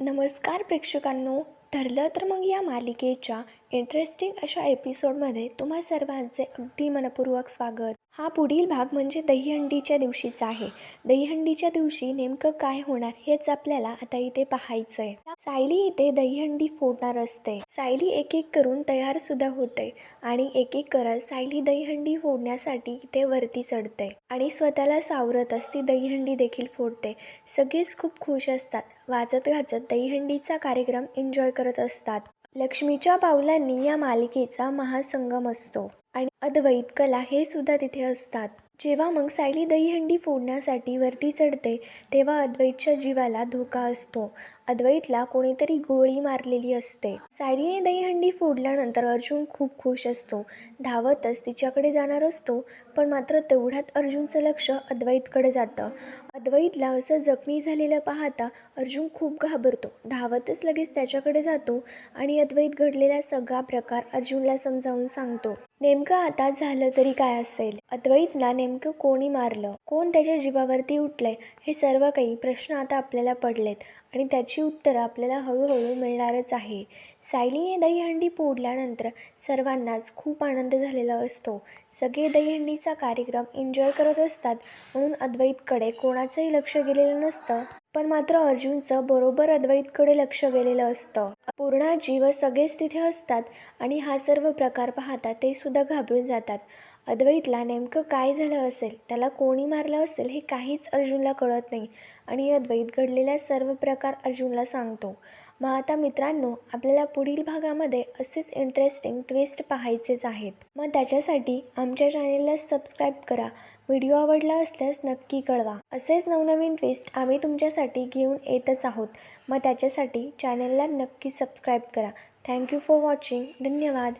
नमस्कार प्रेक्षकांनो ठरलं तर मग या मालिकेच्या इंटरेस्टिंग अशा एपिसोडमध्ये तुम्हा सर्वांचे अगदी मनपूर्वक स्वागत. हा पुढील भाग म्हणजे दहीहंडीच्या दिवशीचा आहे. दहीहंडीच्या दिवशी नेमकं काय होणार हेच आपल्याला आता इथे पाहायचं आहे सायली इथे दहीहंडी फोडणार असते. सायली एक एक करून तयार सुद्धा होते आणि एक एक करत सायली दहीहंडी फोडण्यासाठी इथे वरती चढते आणि स्वतःला सावरत असती दहीहंडी देखील फोडते. सगळेच खूप खुश असतात वाजत गाजत दहीहंडीचा कार्यक्रम एन्जॉय करत असतात. लक्ष्मीच्या पावलाने या मालिकेचा महासंगम असतो. आणि अद्वैत कला हे सुद्धा तिथे असतात. जेव्हा मग सायली दहीहंडी फोडण्यासाठी वरती चढते तेव्हा अद्वैतच्या जीवाला धोका असतो. अद्वैतला कोणीतरी गोळी मारलेली असते. सायलीने दहीहंडी फोडल्यानंतर अर्जुन खूप खुश असतो. धावतच तिच्याकडे जाणार असतो पण मात्र तेवढ्यात अर्जुनचं लक्ष अद्वैतकडे जातं. अद्वैतला असं जखमी झालेलं पाहता अर्जुन खूप घाबरतो. धावतच लगेच त्याच्याकडे जातो आणि अद्वैत घडलेला सगळा प्रकार अर्जुनला समजावून सांगतो. नेमकं आता झालं तरी काय असेल? अद्वैतला नेमकं कोणी मारलं? कोण त्याच्या जीवावरती उठलंय? हे सर्व काही प्रश्न आता आपल्याला पडलेत. आणि त्याची उत्तरं आपल्याला हळूहळू मिळणारच आहे. सायलीने दहीहंडी पोडल्यानंतर सर्वांनाच खूप आनंद झालेला असतो. सगळे दहीहंडीचा कार्यक्रम एन्जॉय करत असतात म्हणून अद्वैतकडे कोणाचंही लक्ष गेलेलं नसतं. पण मात्र अर्जुनचं बरोबर अद्वैतकडे लक्ष गेलेलं असतं. पूर्णाजी व सगळेच तिथे असतात आणि हा सर्व प्रकार पाहता ते सुद्धा घाबरून जातात. अद्वैतला नेमकं काय झालं असेल त्याला कोणी मारलं असेल हे काहीच अर्जुनला कळत नाही. आणि अद्वैत घडलेला सर्व प्रकार अर्जुनला सांगतो. मग आता मित्रांनो आपल्याला पुढील भागामध्ये असेच इंटरेस्टिंग ट्विस्ट पाहायचेच आहेत. मग त्याच्यासाठी आमच्या चॅनेलला सबस्क्राईब करा. व्हिडिओ आवडला असल्यास नक्की कळवा. असेच नवनवीन ट्विस्ट आम्ही तुमच्यासाठी घेऊन येतच आहोत. मग त्याच्यासाठी चॅनेलला नक्की सबस्क्राईब करा. थँक्यू फॉर वॉचिंग धन्यवाद.